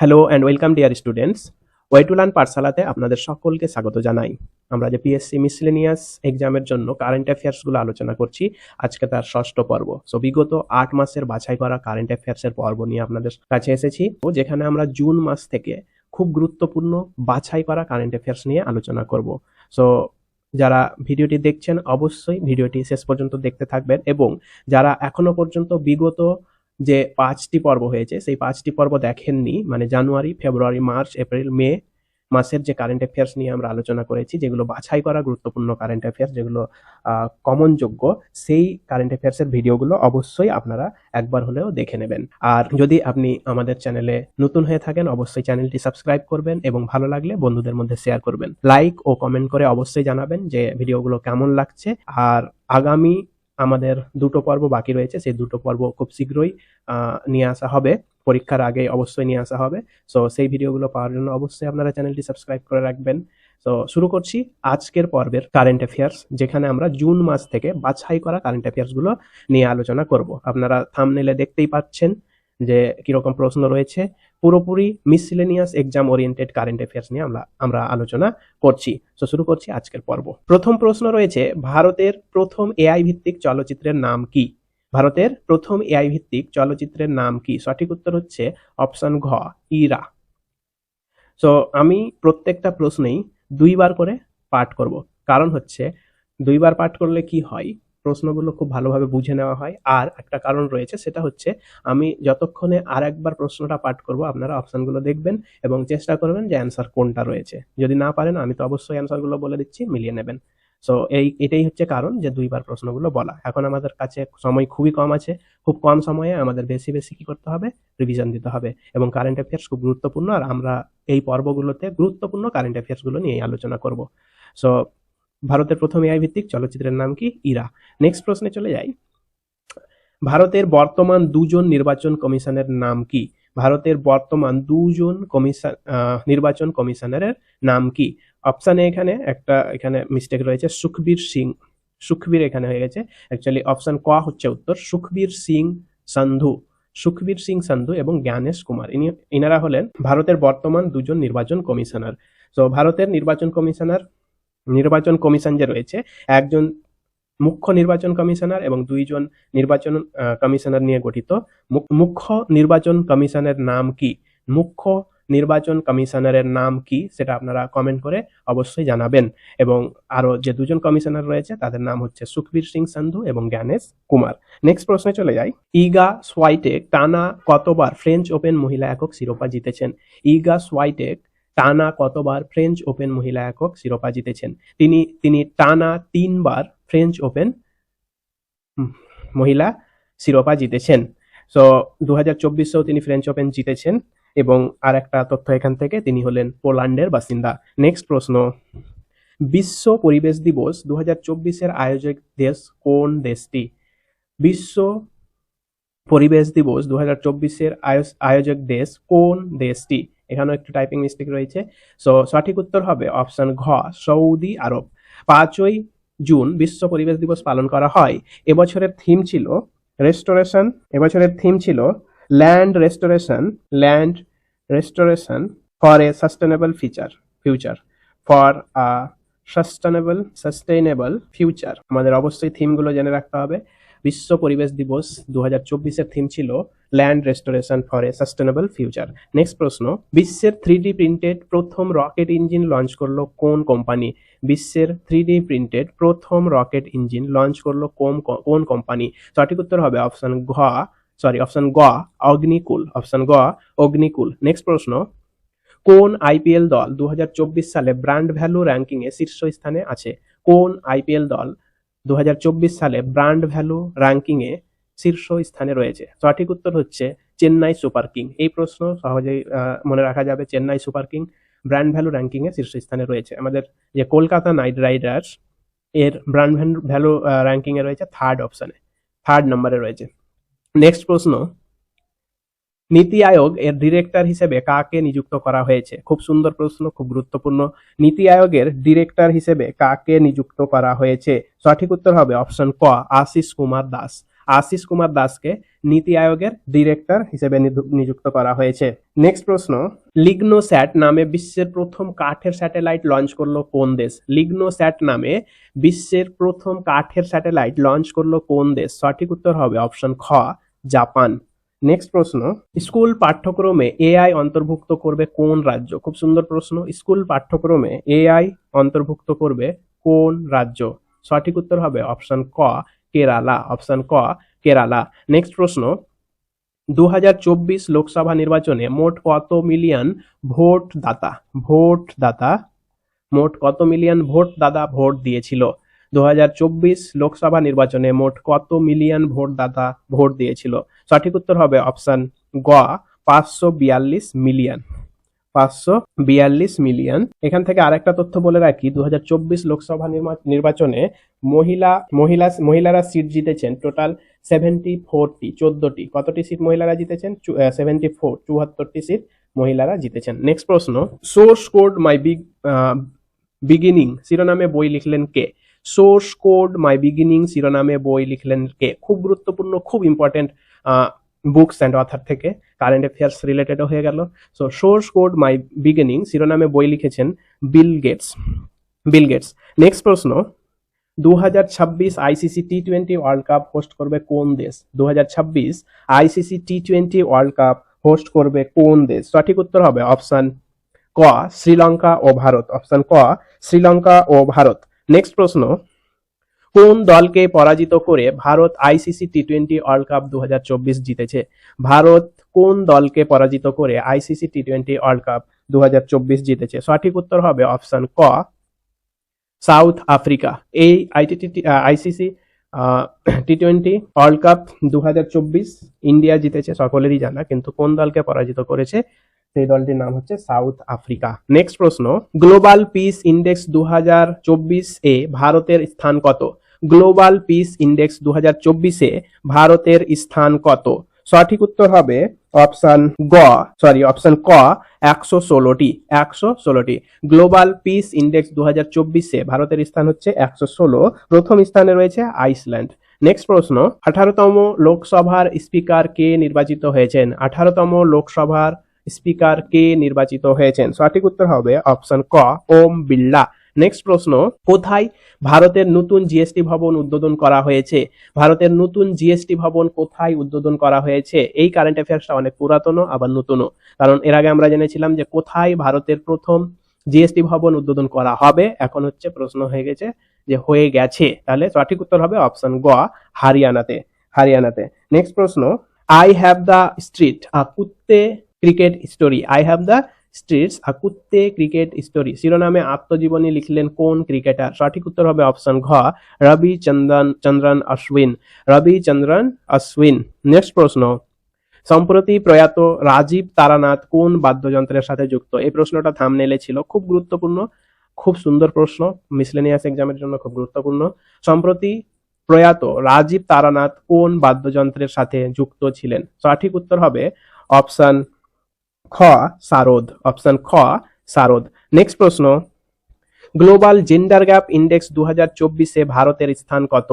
Hello and welcome dear students way to learn পাঠশালাতে আপনাদের সকলকে স্বাগত জানাই। আমরা যে পিএসসি মিসলেনিয়াস এক্সামের জন্য কারেন্ট অ্যাফেয়ার্সগুলো আলোচনা করছি, আজকে তার ষষ্ঠ পর্ব। সো বিগত আট মাসের বাছাই করা কারেন্ট অ্যাফেয়ার্সের পর্ব নিয়ে আপনাদের কাছে এসেছি। ও যেখানে আমরা জুন মাস থেকে খুব গুরুত্বপূর্ণ বাছাই করা কারেন্ট অ্যাফেয়ার্স নিয়ে আলোচনা করব। সো যারা ভিডিওটি দেখছেন, অবশ্যই ভিডিওটি শেষ পর্যন্ত দেখতে থাকবেন এবং যারা এখনও পর্যন্ত বিগত যে পাঁচটি পর্ব হয়েছে, সেই পাঁচটি পর্ব দেখেননি মানে জানুয়ারি, ফেব্রুয়ারি, মার্চ, এপ্রিল, মে মাসের যে কারেন্ট অ্যাফেয়ার্স নিয়ে আমরা আলোচনা করেছি, যেগুলো বাছাই করা গুরুত্বপূর্ণ কারেন্ট অ্যাফেয়ার্স যেগুলো কমন যোগ্য, সেই কারেন্ট অ্যাফেয়ার্সের ভিডিওগুলো অবশ্যই আপনারা একবার হলেও দেখে নেবেন। আর যদি আপনি আমাদের চ্যানেলে নতুন হয়ে থাকেন, অবশ্যই চ্যানেলটি সাবস্ক্রাইব করবেন এবং ভালো লাগলে বন্ধুদের মধ্যে শেয়ার করবেন। লাইক ও কমেন্ট করে অবশ্যই জানাবেন যে ভিডিওগুলো কেমন লাগছে। আর আগামী আমাদের দুটো পর্ব বাকি রয়েছে, সেই দুটো পর্ব খুব শীঘ্রই নিয়ে আসা হবে। পরীক্ষার আগে অবশ্যই নিয়ে আসা হবে। সো সেই ভিডিওগুলো পাওয়ার জন্য অবশ্যই আপনারা চ্যানেলটি সাবস্ক্রাইব করে রাখবেন। তো শুরু করছি আজকের পর্বের কারেন্ট অ্যাফেয়ার্স যেখানে আমরা জুন মাস থেকে বাছাই করা কারেন্ট অ্যাফেয়ার্সগুলো নিয়ে আলোচনা করব। আপনারা থামনেলে দেখতেই পাচ্ছেন যে কীরকম প্রশ্ন রয়েছে। পুরোপুরি miscellaneous exam oriented current affairs নিয়ে আমরা আমরা আলোচনা করছি। তো শুরু করছি আজকের পর্ব। প্রথম প্রশ্ন রয়েছে, ভারতের প্রথম এআই ভিত্তিক চলচ্চিত্রের নাম কি? ভারতের প্রথম এআই ভিত্তিক চলচ্চিত্রের নাম কি? সঠিক উত্তর হচ্ছে অপশন ঘ, ইরা। সো আমি প্রত্যেকটা প্রশ্নেই দুইবার করে পাঠ করব। কারণ হচ্ছে, দুইবার পাঠ করলে কি হয়? প্রশ্নগুলো খুব ভালোভাবে বুঝে নেওয়া হয়। আর একটা কারণ রয়েছে, সেটা হচ্ছে আমি যতক্ষণে আর একবার প্রশ্নটা পাঠ করব, আপনারা অপশনগুলো দেখবেন এবং চেষ্টা করবেন যে অ্যান্সার কোনটা রয়েছে। যদি না পারেন, আমি তো অবশ্যই অ্যান্সারগুলো বলে দিচ্ছি, মিলিয়ে নেবেন। সো, এই, এটাই হচ্ছে কারণ যে দুইবার প্রশ্নগুলো বলা। এখন আমাদের কাছে সময় খুবই কম আছে, খুব কম সময়ে আমাদের বেশি বেশি কি করতে হবে? রিভিশন দিতে হবে এবং কারেন্ট অ্যাফেয়ার্স খুব গুরুত্বপূর্ণ। আর আমরা এই পর্বগুলোতে গুরুত্বপূর্ণ কারেন্ট অ্যাফেয়ার্সগুলো নিয়ে আলোচনা করব। সো ভারতের প্রথম এআই ভিত্তিক চলচ্চিত্রের নাম কি? ইরা। নেক্সট প্রশ্নে চলে যাই। ভারতের বর্তমান দুজন নির্বাচন কমিশনের নাম কি? ভারতের বর্তমান দুজন কমিশন নির্বাচন কমিশনারের নাম কি? অপশানে এখানে, একটা এখানে মিস্টেক রয়েছে, সুখবীর সিং। সুখবীর এখানে হয়ে গেছে। অ্যাকচুয়ালি অপশান ক হচ্ছে উত্তর, সুখবীর সিং সান্ধু। সুখবীর সিং সান্ধু এবং জ্ঞানেশ কুমার। ইনি, ইনারা হলেন ভারতের বর্তমান দুজন নির্বাচন কমিশনার। তো ভারতের নির্বাচন কমিশনার নির্বাচন কমিশন যে রয়েছে, একজন মুখ্য নির্বাচন কমিশনার এবং দুইজন নির্বাচন কমিশনার নিয়ে গঠিত। মুখ্য নির্বাচন কমিশনের নাম কি? মুখ্য নির্বাচন কমিশনারের নাম কি? সেটা আপনারা কমেন্ট করে অবশ্যই জানাবেন। এবং আরও যে দুজন কমিশনার রয়েছে, তাদের নাম হচ্ছে সুখবীর সিং সান্ধু এবং জ্ঞানেশ কুমার। নেক্সট প্রশ্নে চলে যাই। ইগা সোয়াইটেক টানা কতবার ফ্রেঞ্চ ওপেন মহিলা একক শিরোপা জিতেছেন? ইগা সোয়াইটেক টানা কতবার ফ্রেঞ্চ ওপেন মহিলা একক শিরোপা জিতেছেন? তিনি তিনি টানা তিনবার ফ্রেঞ্চ ওপেন মহিলা শিরোপা জিতেছেন। সো দু হাজার চব্বিশেও তিনি ফ্রেঞ্চ ওপেন জিতেছেন এবং আর একটা তথ্য এখান থেকে, তিনি হলেন পোল্যান্ডের বাসিন্দা। নেক্সট প্রশ্ন। বিশ্ব পরিবেশ দিবস দু হাজার চব্বিশের আয়োজক দেশ কোন দেশটি? বিশ্ব পরিবেশ দিবস দু হাজার চব্বিশের আয়োজক দেশ কোন দেশটি? এখানেও একটু টাইপিং মিস্টেক রয়েছে। সো সঠিক উত্তর হবে অপশন ঘ, সৌদি আরব। পাঁচই জুন বিশ্ব পরিবেশ দিবস পালন করা হয়। এবছরের থিম ছিল রেস্টোরেশন এবছরের থিম ছিল land restoration land restoration for a sustainable feature future for a sustainable sustainable future আমাদের অবশ্যই থিমগুলো জেনে রাখতে হবে। বিশ্ব পরিবেশ দিবস দু হাজার চব্বিশের থিম ছিল land restoration for a sustainable future next প্রশ্ন, বিশ্বের থ্রি ডি প্রিন্টেড প্রথম রকেট ইঞ্জিন লঞ্চ করল কোন কোম্পানি বিশ্বের থ্রি ডি প্রিন্টেড প্রথম রকেট ইঞ্জিন লঞ্চ করল কোন কোন কোম্পানি সঠিক উত্তর হবে অপশন ঘ সরি অপশন গ অগ্নিকুল অপশন গ অগ্নিকুল। নেক্সট প্রশ্ন, কোন আইপিএল দল দু চব্বিশ সালে ব্র্যান্ড ভ্যালু র্যাঙ্কিং এ শীর্ষস্থানে আছে? কোন আইপিএল দল দু হাজার চব্বিশ সালে ব্র্যান্ড ভ্যালু র্যাঙ্কিং এ শীর্ষ স্থানে রয়েছে। সঠিক উত্তর হচ্ছে চেন্নাই সুপার কিং। এই প্রশ্ন সহজেই মনে রাখা যাবে। Chennai super king brand value ranking এ শীর্ষ স্থানে রয়েছে। আমাদের যে কলকাতা নাইট রাইডার্স, এর ব্র্যান্ড ভ্যালু র্যাঙ্কিং এ রয়েছে থার্ড অপশনে থার্ড নম্বরে রয়েছে। নেক্সট প্রশ্ন, নীতি আয়োগ এর ডিরেক্টর হিসেবে কাকে নিযুক্ত করা হয়েছে? খুব সুন্দর প্রশ্ন, খুব গুরুত্বপূর্ণ। নীতি আয়োগের ডিরেক্টর হিসেবে কাকে নিযুক্ত করা হয়েছে? সঠিক উত্তর হবে অপশন ক, আশিস কুমার দাস। আশিস কুমার দাসকে নীতি আয়োগের ডিরেক্টর হিসেবে নিযু- নিযুক্ত করা হয়েছে। নেক্সট প্রশ্ন, লিগনোস্যাট নামে বিশ্বের প্রথম কাঠের স্যাটেলাইট লঞ্চ করল কোন দেশ? লিগনোস্যাট নামে বিশ্বের প্রথম কাঠের স্যাটেলাইট লঞ্চ করল কোন দেশ? সঠিক উত্তর হবে অপশন খ, জাপান। নেক্সট প্রশ্ন, স্কুল পাঠ্যক্রমে এআই অন্তর্ভুক্ত করবে কোন রাজ্য? খুব সুন্দর প্রশ্ন, স্কুল পাঠ্যক্রমে এআই অন্তর্ভুক্ত করবে কোন রাজ্য? সঠিক উত্তর হবে অপশন ক কেরালা অপশন ক, কেরালা। নেক্সট প্রশ্ন দু হাজার চব্বিশ লোকসভা নির্বাচনে মোট কত মিলিয়ন ভোট দাতা ভোট দাতা মোট কত মিলিয়ন ভোট দাতা ভোট দিয়েছিল? দু হাজার চব্বিশ লোকসভা নির্বাচনে মোট কত মিলিয়ন ভোটদাতা ভোট দিয়েছিল? সঠিক উত্তর হবে অপশন গ, পাঁচশো বিয়াল্লিশ মিলিয়ন পাঁচশো বিয়াল্লিশ মিলিয়ন। এখান থেকে আরেকটা তথ্য বলে রাখি দু হাজার চব্বিশ লোকসভা নির্বাচনে মহিলা মহিলা, মহিলারা সিট জিতেছেন টোটাল সেভেন্টি ফোরটি চোদ্দটি। কতটি সিট মহিলারা জিতেছেন? সেভেন্টি ফোর চুয়াত্তরটি সিট মহিলারা জিতেছেন। নেক্সট প্রশ্ন source code my big beginning শিরোনামে বই লিখলেন কে? সোর্স কোড মাই বিগিনিং শিরোনামে বই লিখলেন কে? খুব গুরুত্বপূর্ণ, খুব ইম্পর্টেন্ট বুকস অ্যান্ড অথার থেকে কারেন্ট অ্যাফেয়ার্স রিলেটেডও হয়ে গেল। So source code my beginning শিরোনামে বই লিখেছেন Bill Gates Bill Gates next প্রশ্ন দু হাজার ছাব্বিশ ICC T twenty world cup host করবে কোন দেশ? দু হাজার ছাব্বিশ ICC T twenty world cup host করবে কোন দেশ? সঠিক উত্তর হবে অপশান ক, শ্রীলঙ্কা ও ভারত। অপশান ক, শ্রীলঙ্কা ও ভারত। নেক্সট প্রশ্ন কোন দলকে পরাজিত করে Bharat ICC T twenty world cup দু হাজার চব্বিশ জিতেছে? ভারত কোন দলকে পরাজিত করে ICC T twenty world cup দু হাজার চব্বিশ জিতেছে? সঠিক উত্তর হবে অপশন ক, সাউথ আফ্রিকা। এই ITT, ICC T twenty world cup দু হাজার চব্বিশ ইন্ডিয়া জিতেছে, সকলেরই জানা, কিন্তু কোন দলকে পরাজিত করেছে সেই দলটির নাম হচ্ছে সাউথ আফ্রিকা। নেক্সট প্রশ্ন গ্লোবাল পিস ইন্ডেক্স দু এ ভারতের স্থান কত? গ্লোবাল পিস ইন্ডেক্স দু এ ভারতের স্থান কত? সঠিক উত্তর হবে অপশন গ সরি অপশন ক, একশো ষোলোটি একশো ষোলোটি। গ্লোবাল পিস ইন্ডেক্স দু হাজার চব্বিশ ভারতের স্থান হচ্ছে একশো ষোলো, প্রথম স্থানে রয়েছে আইসল্যান্ড। নেক্সট প্রশ্ন, আঠারোতম লোকসভার স্পিকার কে নির্বাচিত হয়েছেন? আঠারোতম লোকসভার স্পিকার কে নির্বাচিত হয়েছেন? সঠিক উত্তর হবে অপশন ক, ওম বিড়লা। নেক্সট প্রশ্ন, কোথায় ভারতের নতুন জিএসটি ভবন উদ্বোধন করা হয়েছে? ভারতের নতুন জিএসটি ভবন কোথায় উদ্বোধন করা হয়েছে? এই কারেন্ট অ্যাফেয়ার্সটা অনেক পুরাতনও, আবার নতুনও। কারণ এর আগে আমরা জেনেছিলাম যে কোথায় ভারতের প্রথম জিএসটি ভবন উদ্বোধন করা হবে? এখন হচ্ছে প্রশ্ন হয়ে গেছে যে হয়ে গেছে। তাহলে সঠিক উত্তর হবে অপশন গ, হারিয়ানাতে। হারিয়ানাতে। নেক্সট প্রশ্ন I have the street kutti cricket story I have the streets a kutti cricket story শিরোনামে আত্মজীবনী লিখলেন কোন ক্রিকেটার সঠিক উত্তর হবে অপশন ঘ, রবি চন্দ্রন চন্দ্রন অশ্বিন। রবি চন্দ্রন অশ্বিন। নেক্সট প্রশ্ন। সম্প্রতি প্রয়াত রাজীব তারানাথ কোন বাদ্যযন্ত্রের সাথে যুক্ত? এই প্রশ্নটা থামনেলে ছিল। খুব গুরুত্বপূর্ণ, খুব সুন্দর প্রশ্ন। মিসলেনিয়াস এক্সামের জন্য খুব গুরুত্বপূর্ণ। সম্প্রতি প্রয়াত রাজীব তারানাথ কোন বাদ্যযন্ত্রের সাথে যুক্ত ছিলেন? সঠিক উত্তর হবে অপশন খ, সারদ, অপশন খ, সারদ। নেক্সট প্রশ্ন, গ্লোবাল জেন্ডার গ্যাপ ইন্ডেক্স দু চব্বিশে ভারতের স্থান কত?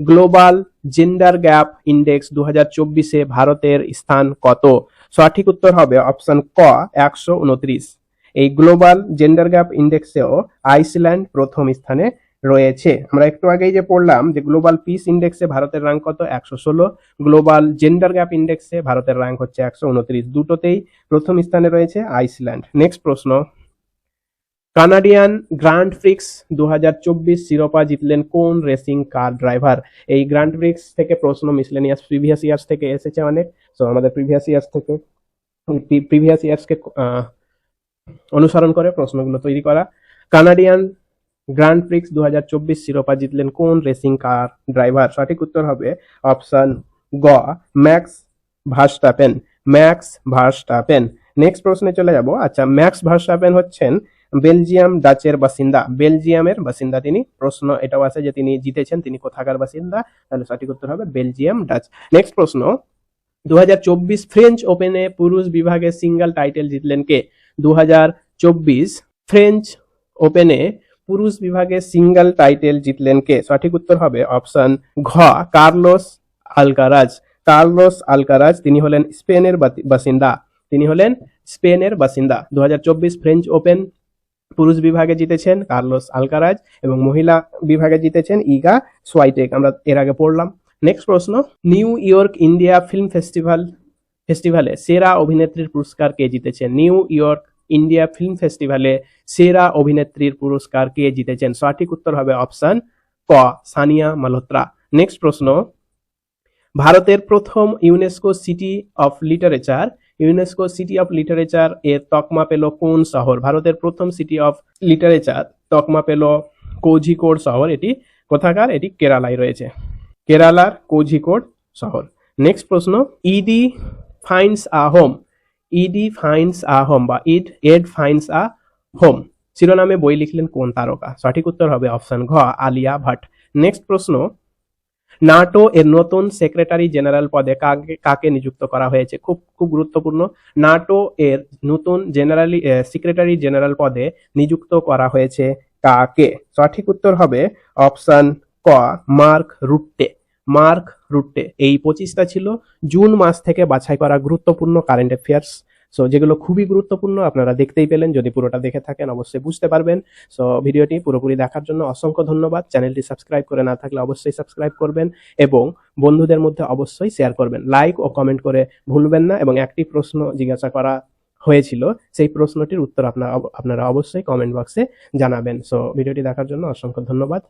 গ্লোবাল জেন্ডার গ্যাপ ইন্ডেক্স দু চব্বিশে ভারতের স্থান কত? সঠিক উত্তর হবে অপশন ক, একশো উনত্রিশ। এই গ্লোবাল জেন্ডার গ্যাপ ইন্ডেক্সেও আইসল্যান্ড প্রথম স্থানে রয়েছে। আমরা একটু আগেই যে পড়লাম যে গ্লোবাল পিস ইন্ডেক্সে ভারতের র্যাঙ্ক কত? একশো ষোলো। গ্লোবাল জেন্ডার গ্যাপ ইন্ডেক্সে ভারতের র্যাঙ্ক হচ্ছে একশো উনত্রিশ। দুটোতেই প্রথম স্থানে রয়েছে আইসল্যান্ড নেক্সট প্রশ্ন। কানাডিয়ান গ্র্যান্ড ফ্রিক্স দু শিরোপা জিতলেন কোন রেসিং কার ড্রাইভার এই গ্র্যান্ড ফ্রিক্স থেকে প্রশ্ন মিসলেনিয়াস প্রিভিয়াস ইয়ার্স থেকে এসেছে অনেক। সো আমাদের প্রিভিয়াস ইয়ার্স থেকে প্রিভিয়াস ইয়ার্সকে অনুসরণ করে প্রশ্নগুলো তৈরি করা। কানাডিয়ান গ্র্যান্ড ফ্রিক্স দু শিরোপা জিতলেন কোন রেসিং কার ড্রাইভার সঠিক উত্তর হবে অপশন গ Max Verstappen Max Verstappen next প্রশ্নে চলে যাব। আচ্ছা ম্যাক্স ভার্স্টাপেন হচ্ছেন বেলজিয়াম ডাচের বাসিন্দা। বেলজিয়ামের বাসিন্দা তিনি। প্রশ্ন এটাও আছে যে তিনি জিতেছেন। তিনি কোথাকার বাসিন্দা? তাহলে সঠিক উত্তর হবে বেলজিয়াম ডাচ। নেক্সট প্রশ্ন দু হাজার চব্বিশ ফ্রেঞ্চ ওপেনে পুরুষ বিভাগে সিঙ্গেল টাইটেল জিতলেন কে? দু হাজার চব্বিশ ফ্রেঞ্চ ওপেনে পুরুষ বিভাগে সিঙ্গেল টাইটেল জিতলেন কে? সঠিক উত্তর হবে অপশন ঘ, কার্লোস আলকারাজ। কার্লোস আলকারাজ, তিনি হলেন স্পেনের বাসিন্দা। তিনি হলেন স্পেনের বাসিন্দা। দু হাজার চব্বিশ ফ্রেঞ্চ ওপেন পুরুষ বিভাগে জিতেছেন কার্লোস আলকারাজ এবং মহিলা বিভাগে জিতেছেন ইগা সোয়াইটেক। আমরা এর আগে পড়লাম। নেক্সট প্রশ্ন, New York India film festival ফেস্টিভ্যালে সেরা অভিনেত্রীর পুরস্কার কে জিতেছেন নিউ ইয়র্ক ইন্ডিয়া ফিল্ম ফেস্টিভ্যালে সেরা অভিনেত্রীর পুরস্কার কে জিতেছেন? সঠিক উত্তর হবে অপশন ক, সানিয়া মালহোত্রা। নেক্সট প্রশ্ন। ভারতের প্রথম UNESCO city of literature UNESCO city of literature এর তকমা পেল কোন শহর? ভারতের প্রথম সিটি অফ লিটারেচার তকমা পেল কোঝিকোড শহর। এটি কোথাকার? এটি কেরালায় রয়েছে। কেরালার কোঝিকোড শহর। নেক্সট প্রশ্ন। Eid finds a home. Eid finds a home বা ইড এড ফাইন্স আ হোম শিরোনামে বই লিখলেন কোন তারকা? সঠিক উত্তর হবে অপশন ঘ, আলিয়া ভাট। নেক্সট প্রশ্ন, নাটো এর নতুন সেক্রেটারি জেনারেল পদে কাকে কাকে নিযুক্ত করা হয়েছে? খুব খুব গুরুত্বপূর্ণ। নাটো এর নতুন জেনারেলি সেক্রেটারি জেনারেল পদে নিযুক্ত করা হয়েছে কাকে? সঠিক উত্তর হবে অপশন ক, মার্ক রুট্টে মার্ক রুট্টে। এই পঁচিশটা ছিল জুন মাস থেকে বাছাই করা গুরুত্বপূর্ণ কারেন্ট অ্যাফেয়ার্স সো যেগুলো খুবই গুরুত্বপূর্ণ, আপনারা দেখতেই পেলেন। যদি পুরোটা দেখে থাকেন, অবশ্যই বুঝতে পারবেন। সো ভিডিওটি পুরোপুরি দেখার জন্য অসংখ্য ধন্যবাদ। চ্যানেলটি সাবস্ক্রাইব করে না থাকলে অবশ্যই সাবস্ক্রাইব করবেন এবং বন্ধুদের মধ্যে অবশ্যই শেয়ার করবেন। লাইক ও কমেন্ট করে ভুলবেন না এবং একটি প্রশ্ন জিজ্ঞাসা করা হয়েছিল, সেই প্রশ্নটির উত্তর আপনারা আপনারা অবশ্যই কমেন্ট বক্সে জানাবেন। সো ভিডিওটি দেখার জন্য অসংখ্য ধন্যবাদ।